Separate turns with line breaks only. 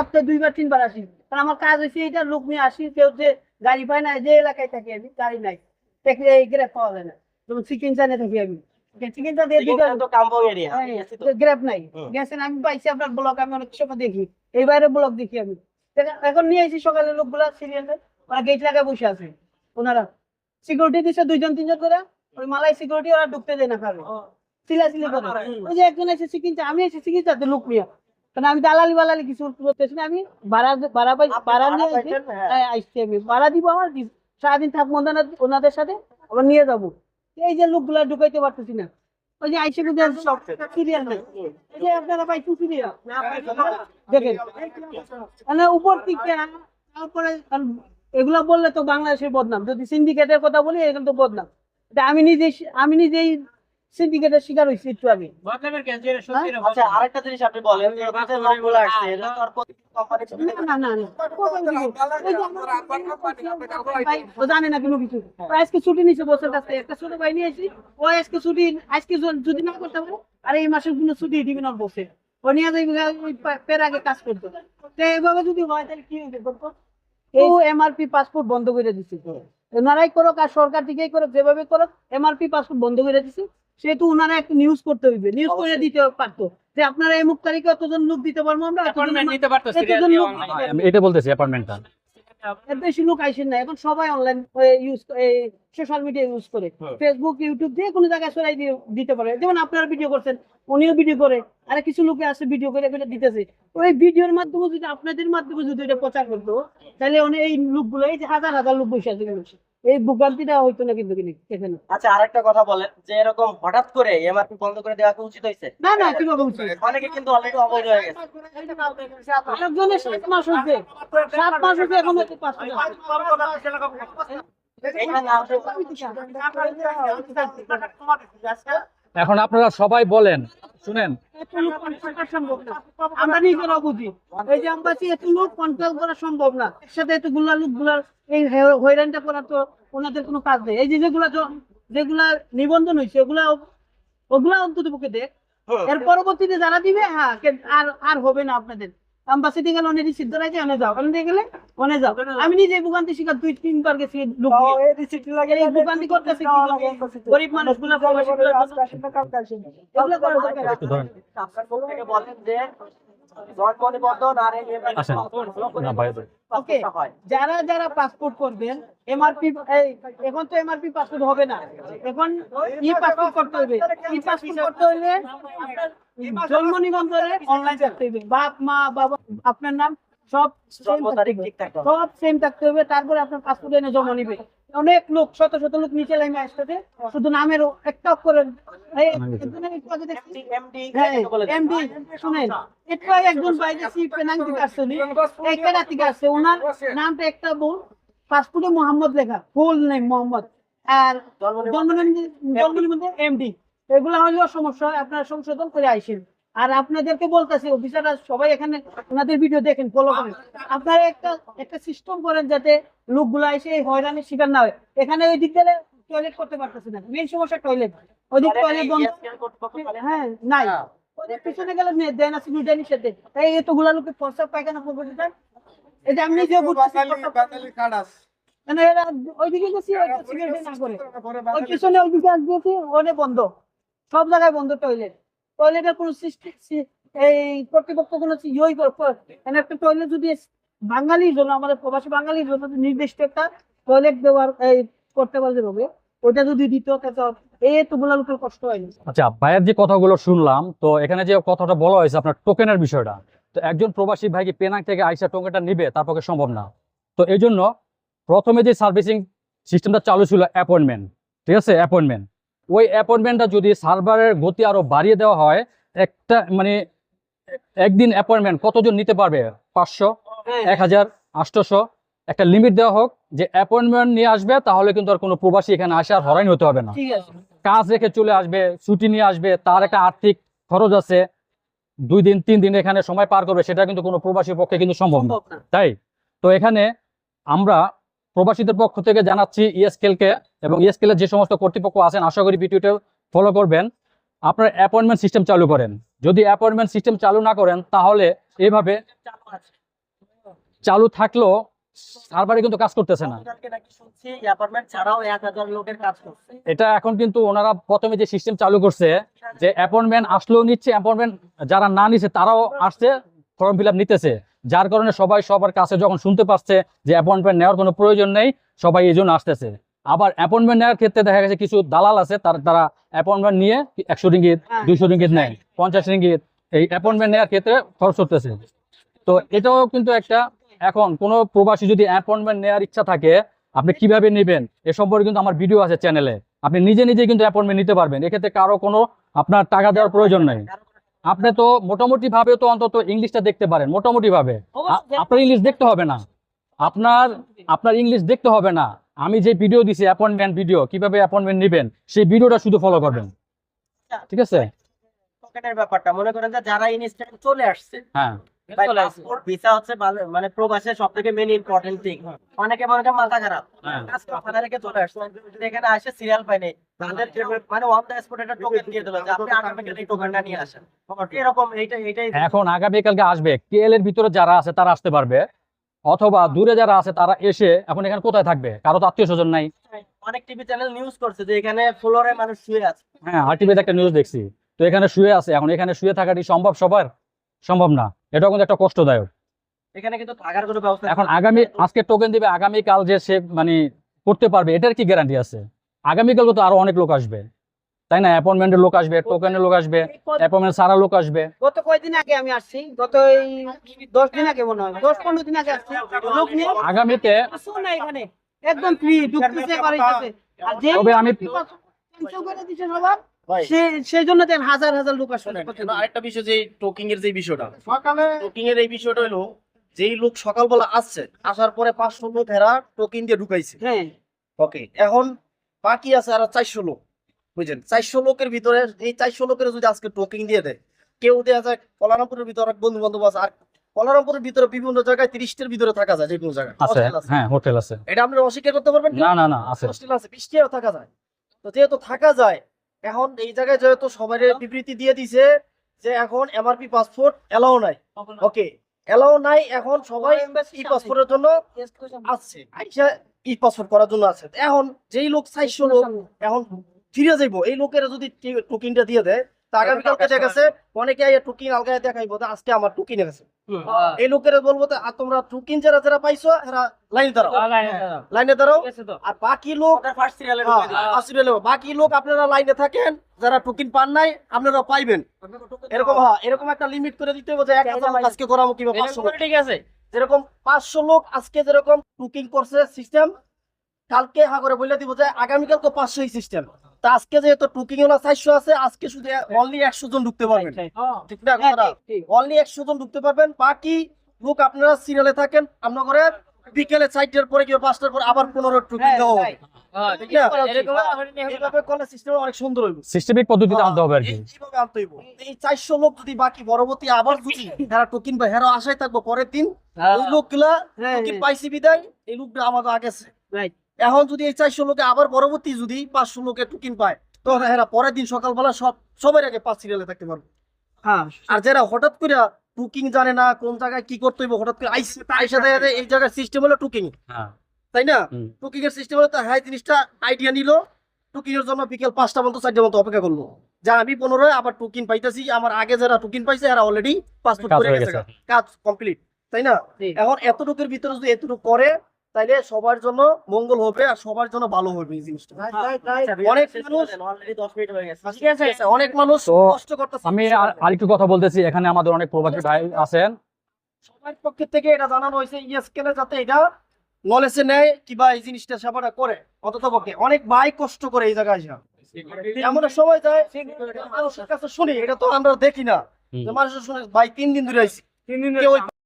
সপ্তাহে দুইবার তিনবার আসি। কারণ আমার কাজ হয়েছে এটা লোক নিয়ে আসি কেউ যে গাড়ি পায় না যে এলাকায় থাকি আমি গাড়ি নাই। দেখলে এই গ্রেপ পাওয়া যায় না। যেমন চিকেন চানে থাকি আমি।
এরিয়া
গ্রেপ নাই। গেছেন আমি পাইছি আপনার ব্লগ আমি অনেক সময় দেখি। এই বাইরে ব্লগ দেখি আমি। এখন নিয়ে এসেছি সকালে লোকগুলা সিরিয়ালে ওরা গেট লাগায় বসে আছে। ওনারা সিকিউরিটি দিচ্ছে দুইজন তিনজন করে। ওই মালাই সিকিউরিটি ওরা ঢুকতে দেয় না কারও। সিলা সিলি করে। ওই যে একজন এসে চিকিৎসা আমি এসে চিকিৎসাতে লোক নিয়ে। কারণ আমি দালালি বালালি কিছু করতেছি না আমি ভাড়া ভাড়া পাই ভাড়া নিয়ে আসি। হ্যাঁ, আসছি আমি। ভাড়া দিব আমার সারাদিন থাকব ওনাদের- ওনাদের সাথে আবার নিয়ে যাব। এই যে লোকগুলা ঢুকাইতে পারতেছি না। ওই যে আইসে কিন্তু সব সিরিয়াল নেই এই যে আপনারা পাইছেন সিরিয়াল দেখেন। মানে উপর থেকে তারপরে এগুলা বললে তো বাংলাদেশের বদনাম। যদি সিন্ডিকেটের কথা বলি এখানে তো বদনাম। এটা আমি নিজেই আমি নিজেই সিন্ডিকেটের শিকার হয়েছি একটু আগে।
আচ্ছা আরেকটা জিনিস আপনি বলেন এই যে লোকগুলো আসছে আর?
এই যে আমার ভাই, ও জানে না কোনো কিছু। আজকে ছুটি নিছে বছর কাছে। একটা ছোট ভাই নিয়ে এসেছি ও আজকে ছুটি আজকে যদি না করতে পারে আর এই মাসের কোনো ছুটি দিবি না বসে। ও নিয়ে যাইবে ওই পের আগে কাজ করতো। তো এইভাবে যদি হয় তাহলে কি হবে বলতো? ও এমআরপি পাসপোর্ট বন্ধ করে দিচ্ছে ওনারাই করুক আর সরকার থেকেই করুক যেভাবে করুক এমআরপি পাসপোর্ট বন্ধ করে দিচ্ছে সেহেতু ওনারা একটা নিউজ করতে হইবে। নিউজ করে দিতে পারতো। যে আপনারা এই অতজন লোক দিতে পারব আমরা?
অ্যাপয়েন্টমেন্ট নিতে পারতো
এতজন লোক
এটা বলতেছি
এর বেশি লোক আইসেন না। এখন সবাই online use social media use করে। ফেসবুক ইউটিউব যে কোনো জায়গায় সরাই দিয়ে দিতে পারে। যেমন আপনারা ভিডিও করছেন উনিও ভিডিও করে। আর কিছু লোকে আছে ভিডিও করে করে দিতেছে। ওই ভিডিওর মাধ্যমে যদি আপনাদের মাধ্যমে যদি এটা প্রচার করতো তাহলে অনেক এই লোকগুলো এই যে হাজার হাজার লোক বসে আছে এই ভোগান্তিটা হইতো না কিন্তু এখানে।
আচ্ছা আরেকটা কথা বলেন যে এরকম হঠাৎ করে এমআরপি বন্ধ করে দেওয়া কি উচিত হয়েছে?
না না কীভাবে উচিত
অনেকে কিন্তু অলরেডি অবৈধ হয়ে গেছে।
মাস সাত মাস এখন মাস
এখন
আপনারা সবাই বলেন শুনেন।
আমরা নিজেরাও বুঝি এই যে আমরা এত লোক কন্ট্রোল করা সম্ভব না। একসাথে এতগুলা লোকগুলার এই হয়রানিটা করা তো ওনাদের কোনো কাজ নেই। এই যে যেগুলা যেগুলা নিবন্ধন হয়েছে ওগুলা ওগুলা অন্তত পক্ষে দেখ এর পরবর্তীতে যারা দিবে হ্যাঁ আর আর হবে না আপনাদের। আম্বাসিতে গেলে অনেক সিদ্ধ রাইতে অনে যাও। অনে গেলে অনে যাও। আমি নিজে ভোগান্তি শিকার দুই তিনবার গেছি লোক নিয়ে। এই ভোগান্তি করতেছে গরিব মানুষগুলা প্রবাসীগুলা যারা যারা পাসপোর্ট করবেন এমআরপি এখন তো এমআরপি পাসপোর্ট হবে না। এখন ই পাসপোর্ট করতে হবে। ই পাসপোর্ট করতে হলে আপনার জন্ম নিবন্ধনে অনলাইন করতে হবে। বাপ মা বাবা আপনার নাম সব। সব সেম থাকতে হবে। তারপরে আপনার পাসপোর্ট এনে জমা নিবে। অনেক লোক শত শত লোক নিচে লাইনে আসতেছে শুধু নামের একটা একটু
এমডি
হ্যাঁ, একটু আগে একজন বাইরে পেনাং থেকে আসছে কেনা থেকে আসছে, ওনার নামটা একটা ভুল, পাসপোর্টে মোহাম্মদ লেখা, ফুল নেম মোহাম্মদ, আর জন্মনিবন্ধন- জন্মনিবন্ধন MD, এগুলা হলেও সমস্যা আপনারা সংশোধন করে আইসেন। আর আপনাদেরকে বলতেছি অফিসাররা সবাই এখানে ওনাদের ভিডিও দেখেন ফলো করেন। আপনারা একটা একটা সিস্টেম করেন যাতে লোকগুলা এসে এই হয়রানির শিকার না হয়। এখানে ওই দিক গেলে টয়লেট করতে পারতেছে না। মেন সমস্যা টয়লেট ওদিক টয়লেট বন্ধ। হ্যাঁ নাই। ওদের পিছনে গেলে মেয়ে দেয় না সিকিউরিটি দেয়। তাই এতগুলা লোকে প্রস্তাব পায়খানা করব এই যে আমি নিজে বুঝতেছি মানে এরা ওইদিকে গেছি সিকিউরিটি না করে। ওই পিছনে ওইদিকে আর গেছি ওনে বন্ধ। সব জায়গায় বন্ধ টয়লেট টয়লেটের কোনো এই কর্তৃপক্ষ কোনো ইয়েই একটা টয়লেট যদি বাঙালির জন্য, আমাদের প্রবাসী বাঙালির জন্য নির্দিষ্ট একটা টয়লেট এই করতে পারলে হবে, ওইটা যদি দিত
আচ্ছা তো এখানে যে কথাটা বলা হয়েছে আপনার টোকেনের বিষয়টা, তো একজন প্রবাসী ভাই পেনাং থেকে আইসা টোকেনটা নিবে? তার পক্ষে সম্ভব না। তো এই জন্য প্রথমে যে সার্ভিসিং সিস্টেমটা চালু ছিল অ্যাপয়েন্টমেন্ট ঠিক আছে? অ্যাপয়েন্টমেন্ট ওই অ্যাপয়েন্টমেন্টটা যদি সার্ভারের গতি আরও বাড়িয়ে দেওয়া হয় একটা মানে একদিন অ্যাপয়েন্টমেন্ট কতজন নিতে পারবে? পাঁচশো এক হাজার আটশোশো। একটা লিমিট দেওয়া হোক যে অ্যাপয়েন্টমেন্ট নিয়ে আসবে তাহলে কিন্তু আর কোনো প্রবাসী এখানে আসে আর হরাইন হতে হবে না। কাজ রেখে চলে আসবে ছুটি নিয়ে আসবে তার একটা আর্থিক খরচ আছে। দুই দিন তিন দিন এখানে সময় পার করবে সেটা কিন্তু কোনো প্রবাসীর পক্ষে কিন্তু সম্ভব
সম্ভব না।
তাই? তো এখানে আমরা প্রবাসীদের পক্ষ থেকে জানাচ্ছি ইএসকেলকে এবং ইএসকেলের যে সমস্ত কর্তৃপক্ষ আছেন আশা করি ভিডিওটা ফলো করবেন। আপনার অ্যাপয়েন্টমেন্ট সিস্টেম চালু করেন। যদি অ্যাপয়েন্টমেন্ট সিস্টেম চালু না করেন তাহলে এইভাবে চালু থাকলেও সার্ভারে কিন্তু কাজ করতেছে না। এটা এখন কিন্তু ওনারা প্রথমে যে সিস্টেম চালু করছে যে অ্যাপয়েন্টমেন্ট আসলেও নিচ্ছে অ্যাপয়েন্টমেন্ট যারা না নিচ্ছে তারাও আসছে ফর্ম ফিল আপ নিতেছে। যার কারণে সবাই সবার কাছে যখন শুনতে পাচ্ছে যে অ্যাপয়েন্টমেন্ট নেওয়ার কোনো প্রয়োজন নেই সবাই এই জন্য আসতেছে। আবার অ্যাপয়েন্টমেন্ট নেওয়ার ক্ষেত্রে দেখা গেছে কিছু দালাল আছে তার তারা অ্যাপয়েন্টমেন্ট নিয়ে একশো রিঙ্গিত
হ্যাঁ।
দুইশো রিঙ্গিত নেয় পঞ্চাশ রিঙ্গিত এই অ্যাপয়েন্টমেন্ট নেওয়ার ক্ষেত্রে খরচ করতেছে। তো এটাও কিন্তু একটা এখন কোনো প্রবাসী যদি অ্যাপয়েন্টমেন্ট নেওয়ার ইচ্ছা থাকে আপনি কীভাবে নেবেন? এ সম্পর্কে কিন্তু আমার ভিডিও আছে চ্যানেলে আপনি নিজে নিজে কিন্তু অ্যাপয়েন্টমেন্ট নিতে পারবেন। এক্ষেত্রে কারও কোনো আপনার টাকা দেওয়ার প্রয়োজন নেই। আপনি তো মোটামুটি ভাবে তো অন্তত ইংলিশটা দেখতে পারেন মোটামুটি ভাবে। আপনার ইংলিশ দেখতে হবে না। আপনার আপনার ইংলিশ দেখতে হবে না। আমি যে ভিডিও দিছি অ্যাপয়েন্টমেন্ট ভিডিও কীভাবে অ্যাপয়েন্টমেন্ট নেবেন সেই ভিডিওটা শুধু ফলো করবেন। ঠিক আছে?
পকেটের ব্যাপারটা মনে করেন যে যারা ইনস্ট্যান্ট চলে আসছে
হ্যাঁ।
ভিসা হচ্ছে মানে প্রবাসের সব থেকে মেন ইম্পর্টেন্ট থিং অনেকে মনে করেন মাথা খারাপ।
হ্যাঁ।
কাজ মাথা রেখে চলে আসছে। এখানে আসে সিরিয়াল পাইনি তাদের মানে ওয়ান দ্য স্পট একটা টোকেন দিয়ে দিল যে আপনি আগামীকাল এই টোকেনটা নিয়ে আসেন। এরকম এইটা এইটাই।
এখন আগামীকালকে আসবে। কেএল এর ভিতরে যারা আছে তারা আসতে পারবে। অথবা দূরে যারা আছে তারা এসে এখন এখানে কোথায় থাকবে? কারও তো আত্মীয় স্বজন নাই।
অনেক টিভি চ্যানেল নিউজ করছে যে এখানে ফ্লোরে মানুষ শুয়ে আছে।
হ্যাঁ আর টিভিতে একটা নিউজ দেখছি। তো এখানে শুয়ে আছে। এখন এখানে শুয়ে থাকাটি সম্ভব সবার? সম্ভব না। এটাও কিন্তু একটা কষ্টদায়ক।
এখানে কিন্তু থাকার কোনো ব্যবস্থা
এখন আগামী আজকে টোকেন দিবে আগামীকাল যে সে মানে করতে পারবে এটার কি গ্যারান্টি আছে? আগামীকাল তো আরও অনেক লোক আসবে। তাই না? অ্যাপয়েন্টমেন্টের লোক আসবে টোকেনের লোক আসবে অ্যাপয়েন্টমেন্ট সারা লোক আসবে।
গত কয়দিন আগে আমি আসছি? গত এই দশ দিন আগে মনে হয়। দশ পনেরো দিন আগে আসছি। লোক নিয়ে
আগামীতে
এখানে। একদম ফ্রি ঢুকতেছে বাড়িতে আর যে
তবে আমি-
করে দিছে সবার সেই জন্য দেন হাজার হাজার লোক আসবে
আরেকটা বিষয় যে টোকিং এর যে বিষয়টা। টোকিং এর এই বিষয়টা হলো যেই লোক সকালবেলা আসছে আসার পরে পাঁচশো লোক এরা টোকিং দিয়ে ঢুকাইছে।
হ্যাঁ।
ওকে এখন বাকি আছে আর চারশো লোক বুঝছেন? চারশো লোকের ভিতরে এই চারশো লোকের যদি আজকে টোকিং দিয়ে দেয় কেউ দেওয়া যায় কলারামপুরের ভিতরে বন্ধু বান্ধব আছে আর কলারামপুরের ভিতরে বিভিন্ন জায়গায় তিরিশটার ভিতরে থাকা যায় যে কোনো জায়গায়।
আছে। হ্যাঁ হোটেল আছে।
এটা আপনারা অস্বীকার করতে পারবেন
না না না আছে।
হোস্টেল আছে থাকা যায়। তো যেহেতু থাকা যায় এখন এই জায়গায় যেহেতু সবাই বিবৃতি দিয়ে দিছে যে এখন এমআরপি পাসপোর্ট এলাও নাই। ওকে এলাও নাই এখন সবাই ই পাসপোর্টের জন্য আসছে আইসা ই পাসপোর্ট করার জন্য আছে। এখন যেই লোক চাইছো লোক এখন ফিরে যাইবো। এই লোকেরা যদি টোকিনটা দিয়ে দেয় তা আগামীকালকে দেখা অনেকে আইয়া টোকিন আলগায় দেখাইবো আজকে আমার টোকিন গেছে এই লোকেরা বলব আর তোমরা টোকিন যারা যারা পাইছো এরা লাইনে দাঁড়াও। লাইনে দাঁড়াও। আর বাকি লোক
ফার্স্ট সিরিয়ালে
হ্যাঁ, নেব। বাকি লোক আপনারা লাইনে থাকেন যারা টোকেন পান নাই আপনারা পাইবেন এরকম হ্যাঁ এরকম একটা লিমিট করে দিতে হবে যে এক হাজার লোক আজকে কিংবা পাঁচশো লোক।
ঠিক আছে।
যেরকম পাঁচশো লোক আজকে যেরকম টুকিং করছে সিস্টেম কালকে হা করে বলে দিব যে আগামীকাল তো পাঁচশো সিস্টেম তা আজকে যেহেতু টুকিং ওলা চারশো আছে আজকে শুধু অনলি একশো জন ঢুকতে পারবেন। ঠিক না
হ্যাঁ,
কথাটা
ঠিক, ঠিক।
অনলি একশো জন ঢুকতে পারবেন। বাকি লোক আপনারা সিরিয়ালে থাকেন আপনার করে বিকেলে চারটার পরে কিংবা পাঁচটার পর আবার পনেরো টুকিং
হ্যাঁ,
দেওয়া হবে। না? পরের দিন ওই লোকগুলা
হ্যাঁ, হ্যাঁ।
পাইছি বিদায় এই লোকটা আমাকে আগেছে
Right.
এখন যদি এই চারশো লোকে আবার পরবর্তী যদি পাঁচশো লোকে টোকিন পায় তো হেরা পরের দিন সকালবেলা সব সবার আগে পাঁচ সিরিয়ালে থাকতে পারবে।
হ্যাঁ
আর যারা হঠাৎ করে টুকিং জানে না কোন জায়গায় কি করতে হইব হঠাৎ করে আইসে আইসা দেখা যায় এই জায়গায় সিস্টেম হলো টুকিং
হ্যাঁ।
তাই না? টুকিং এর সিস্টেম হলো তো হ্যাঁ জিনিসটা আইডিয়া নিল টুকিং এর জন্য বিকেল পাঁচটা পর্যন্ত চারটা পর্যন্ত অপেক্ষা করল। যা আমি পনেরো আবার টুকিন পাইতেছি আমার আগে যারা টুকিন পাইছে এরা অলরেডি পাসপোর্ট করে গেছে। কাজ কমপ্লিট তাই না। এখন এতটুকুর ভিতরে যদি এতটুকু করে তাইলে সবার জন্য মঙ্গল হবে আর সবার জন্য ভালো হবে এই জিনিসটা। অনেক মানুষ
অলরেডি 10 মিনিট হয়ে গেছে।
ঠিক আছে অনেক মানুষ কষ্ট করতেছে।
আমি আর- আরেকটু কথা বলতেছি এখানে আমাদের অনেক প্রবাসী ভাই আছেন।
সবার পক্ষ থেকে এটা জানানো হয়েছে ইএসকেলে যাতে এটা নলেজে নেয় কিবা এই জিনিসটা সেবাটা করে অন্তত পক্ষে। অনেক ভাই কষ্ট করে এই জায়গায় আসা। এমন এক সময় যায় মানুষের কাছে শুনি এটা তো আমরা দেখি না। যে মানুষের শুনে ভাই তিন দিন ধরে আইছি। কেউ ওই